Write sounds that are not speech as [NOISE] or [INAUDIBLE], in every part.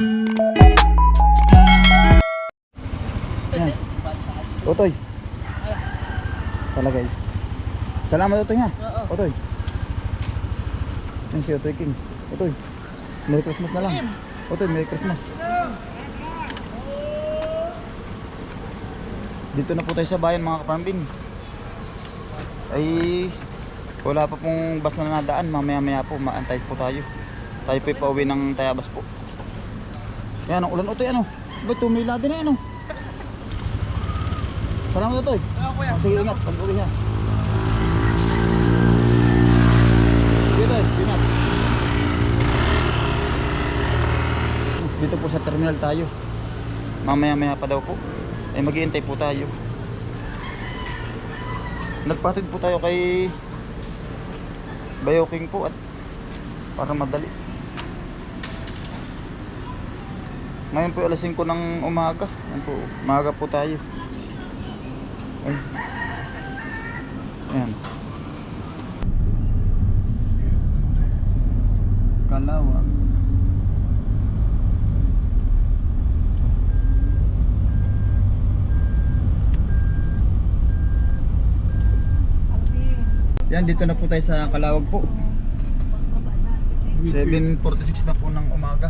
Yan. Otoy. Talagay. Salamat Otoy ha. Otoy. Yan si Otoy King. Otoy. Merry Christmas na lang. Otoy, Merry Christmas. Dito na po tayo sa bayan mga kaparambin. Ay wala pa pong bus na nadaan. Mamaya maya po maantay po tayo. Tayo po pauwi ng Tayabas po. Yan ang ulan Otoy ano. Ba't tumila din eh ano. Salamat Otoy. Oh, sige ingat pag uwi ha. Sige Otoy, ingat. Dito po sa terminal tayo. Mamaya maya pa daw po. Ay maghihintay po tayo. Nagpatid po tayo kay Bayoking po at para madali. Ngayon po alas 5 ng umaga. Ayan po, umaga po tayo. Ay. Ayan. Kalawang. Yan, dito na po tayo sa Kalawag po. 7.46 na po ng umaga.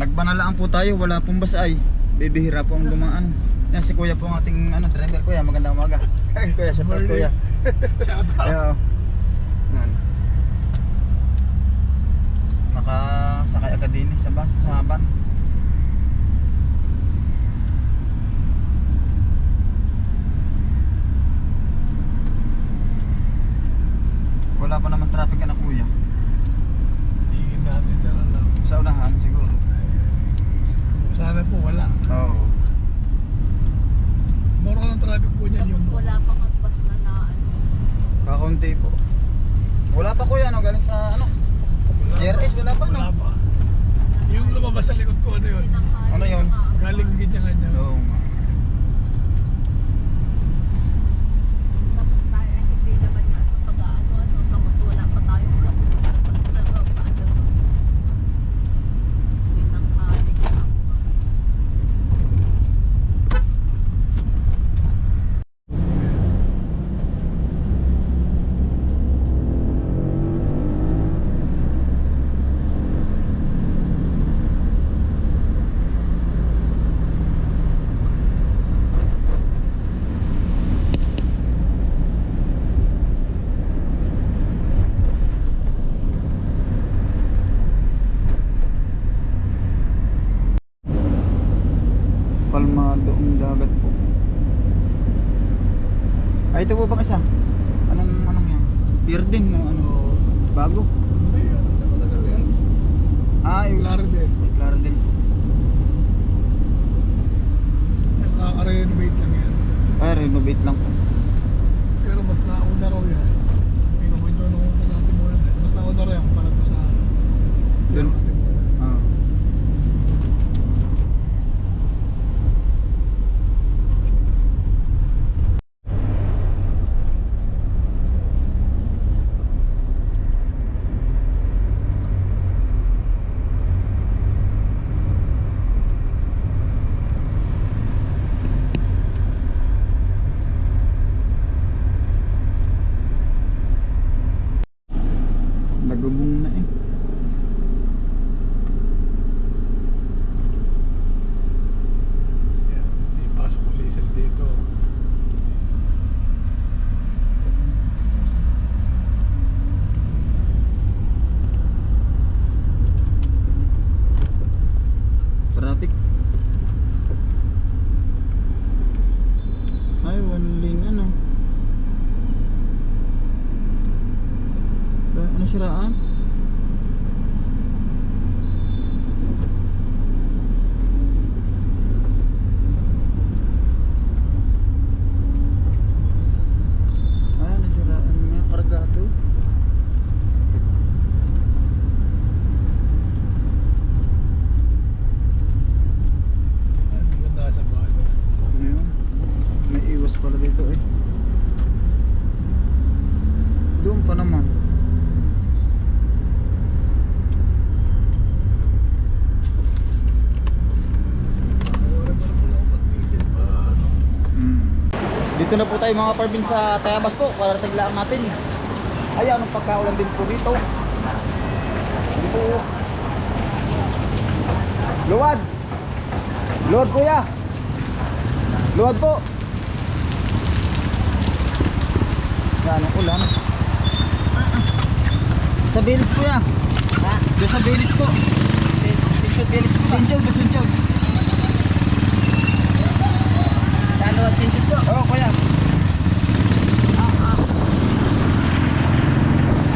Nagbanala po tayo, wala pong basay. Bibihira po ang dumaan. Yan, si kuya po ang ating ano, driver kuya. Magandang umaga. [LAUGHS] kuya, shout out kuya. Shout out. Ayan. Yan. Nakasakay agad din eh, sa bus, sa van. Wala pa naman traffic na kuya. Tingin natin dyan lang. Sa unahan siguro. Sana po wala. Oo. Moro ng traffic po niyan yung Wala pa kang bus na na ano. Kakaunti po. Wala pa kuya, no? Galing sa ano? Wala. JRS, wala pa, no? Wala pa. Yung lumabas sa likod ko, ano yun? Ano yun? Galing ganyan-ganyan. Oo nga. Tapos tayo ay hindi naman yan sa pag-ano ano. Tapos wala pa tayong bus na bus na paano. Hindi nang haling na ang bus. Palmado ang dagat po. Ay, ito po bang isa? Anong, anong yan? Pier din, no? Ano? Bago? Hindi, ano na matagal yan. Ah, yung. Klaro din po. Nakaka-renovate lang yan. Ay, renovate lang po. one lane ano ano siraan? Dito na po tayo mga parbin sa Tayabas po para taglaan natin. Ayan, ang pagkaulan din po dito. Dito. Luwad! Luwad kuya! Luwad po! Yan ang ulan. Sa village kuya. Ha? Doon sa village po. Sinchod village po. Sinchod, sinchod. Sa luwad sintit po. Oo, kuya.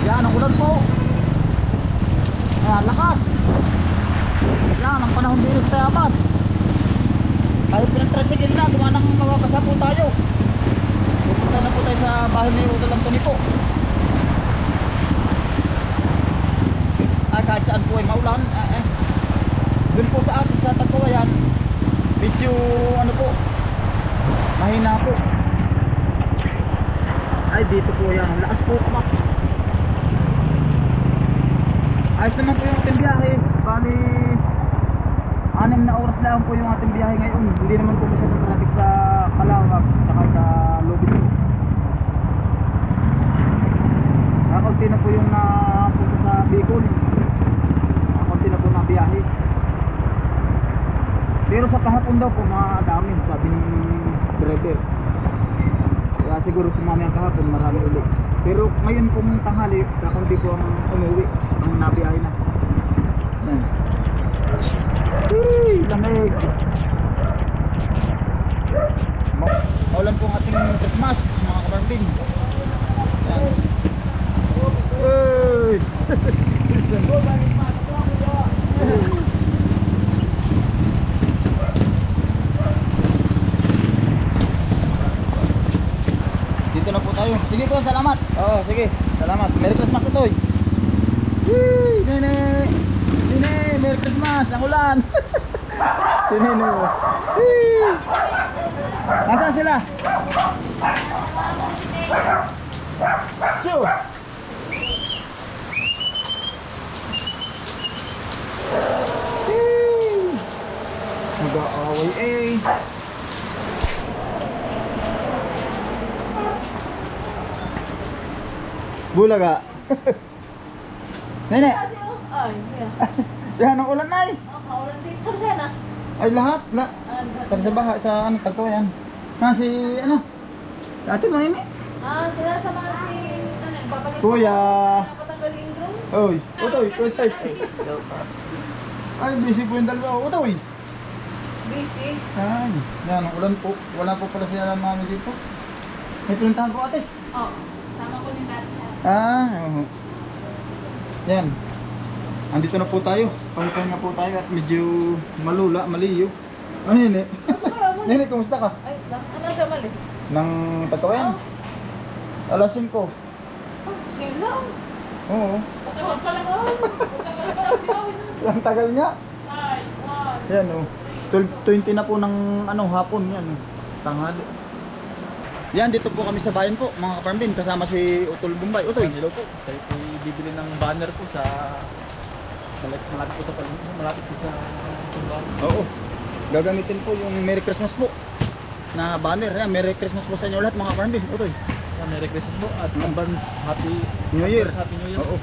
Yan, ang ulan po. Ayan, lakas. Yan, ang panahon din sa Tayabas. Tayo pinag-tricycle na, dumanang mawakasa po tayo. Pupunta na po tayo sa bahay ni Udol Antoni po. Ay, kahit saan po ay maulan. Eh, eh. Doon po sa atin sa Tagkawayan, medyo ano po, mahina po. Ay, dito po yan. Lakas po kumak. Ayos naman po yung ating biyahe. Bali, anim na oras lang po yung ating biyahe ngayon. Hindi naman po masyadong traffic sa Kalawag tsaka sa Lubid. Nakakunti na po yung napunta sa Bicol. Nakakunti na po na biyahe. Pero sa kahapon daw po, madami, sabi ng driver. Kaya siguro sumami ang kahapon, marami ulit. Pero ngayon pong tanghali, kakaunti po ang umuwi, ang nabiyahe na. Yan. Hey, lamig. Ma- Maulan po ang ating Christmas, mga kabarbin. Yan. Hey! Dito na po po, salamat. Oo, sige. Salamat. Merry Christmas tutoy. Yee, nene. Nene, Merry Christmas. Ang ulan. [LAUGHS] si nene. Yee. Nasaan sila? Yo. Yee. Mag-aaway eh. Bulaga. Nene, Ay, yeah. yan ang ulan na eh. Ah, maulan din. Saan siya na? Ay lahat, la. Ah, Tara sa baha, sa ano, tagto yan. Na si, ano? Ate mo nini? Ah, sila sa mga si... Ano, papalit Kuya. Oy, utoy, kusay. Ay, busy po yung dalawa. Utoy. Busy. Ay, yan, ang ulan po. Wala po pala sila mami dito. May pinuntahan po ate. Oh, tama ko ni dati siya. Ah. Yan. Andito na po tayo. Pahinga po tayo at medyo malula, maliyo. Ano yun [LAUGHS] eh? Nene, kumusta ka? Ayos lang. Ano siya malis? Nang tatawayan? Alas 5. Oh, sige lang. Oo. Patawag ka lang. Oh. Na. [LAUGHS] Ang tagal nga. Ay, wow. Yan oh. 12, 20 na po ng ano, hapon yan. Oh. Tanghali. Yan, dito po kami sa bayan po, mga kaparmbin. Kasama si Utol Bumbay. Utoy. Hello po. Tayo po bibili ng banner po sa malapit, malapit po sa malapit po sa simbahan. Oo. Gagamitin po yung Merry Christmas po na banner. Yan, Merry Christmas po sa inyo lahat mga kaparmbin. Utoy. Yeah, Merry Christmas po at advance happy New Year. Happy New Year. Oo.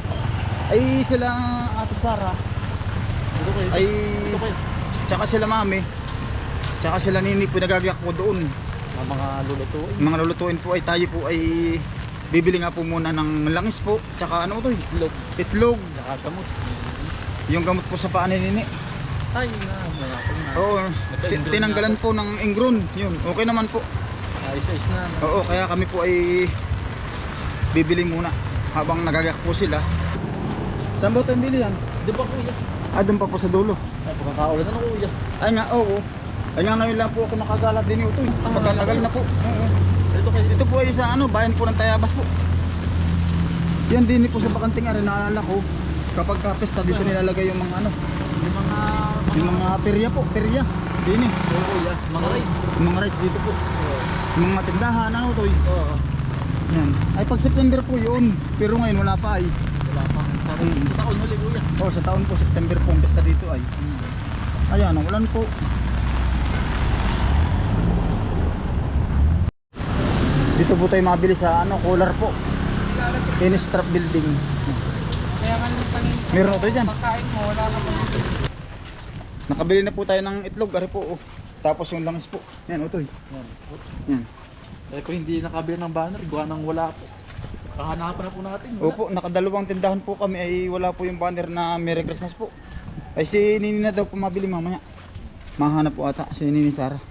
Ay sila Ate Sara, Dito kayo. ay Dito kayo. tsaka sila Mami, tsaka sila Nini po nagagayak po doon. Mga mga lulutuin. Mga lulutuin po ay tayo po ay bibili nga po muna ng langis po, tsaka ano to, Itlog. itlog, Nakakamot. yung gamot po sa paa ni Nini. Ay na, na. Oo, tinanggalan na po ng ingron, yun, okay naman po. Ayos-ayos na. Oo, kaya kami po ay bibili muna habang nagagayak po sila. Saan ba ito yung bili yan? Di ba kuya? Ah, doon pa po sa dulo. Ay, pagkakaulan na kuya. Ay nga, oo. Ay nga ngayon lang po ako nakagalat din ito. Ah, Pagkatagal na po. Oo. Dito kayo. Ito po ay sa ano, bayan po ng Tayabas po. Yan din po sa Bakanting Ari, naalala ko. Kapag kapesta dito nilalagay yung mga ano, Yung mga yung mga perya po, perya. Din eh. Oo kuya. Mga rides. Mga rides dito po. Oo. Yung mga tindahan, ano to eh. Oo. Yan. Ay pag September po yun. Pero ngayon wala pa ay. Wala pa. Sa, Mm. sa taon huli kuya. Oh, sa taon po September po ang pesta dito ay. Ayan, ang ulan po. Dito po tayo mabili sa ano, collar po. Finistrap building. Kaya nga nung Meron ito dyan. pagkain mo, wala ka pa Nakabili na po tayo ng itlog, ari po. Oh. Tapos yung langis po. Yan, utoy. Yan. Yan. Eh kung hindi nakabili ng banner, gawa nang wala po. Kahanapan na po natin. Wala. Opo, nakadalawang tindahan po kami ay wala po yung banner na Merry Christmas po. Ay si Nini na daw po mabili mamaya. Mahanap po ata si Nini Sara.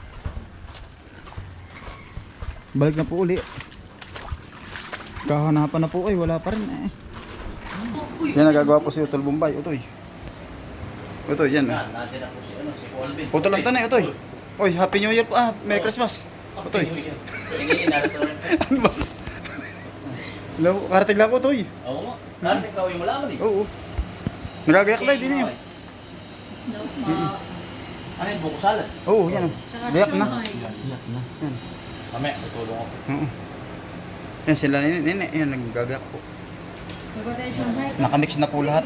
Balik na po uli. Kahanapan na po ay wala pa rin eh. Yan nagagawa po si Utol Bombay, Utoy. Utoy, yan. Natin na po si, ano, si Colvin. Utol lang tanay, Utoy. Oy, Happy New Year po ah, Merry Christmas. Utoy. [LAUGHS] Ano ba? Hello, karating lang po, Utoy. Oo nga. Ikaw yung malaman eh. Oo. Nagagayak tayo, din niyo. Ma. Ano yung buko salad? Oo, yan. oh. Gayak na. Mamaya, tutulong ako. Oo. Yan sila nini, nini, yan naggagayak po. Nakamix na po lahat.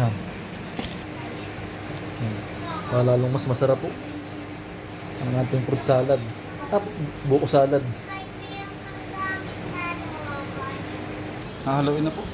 Yan. Para lalong mas masarap po. Ang ating fruit salad. Tap, buko salad. Hahaluin na po.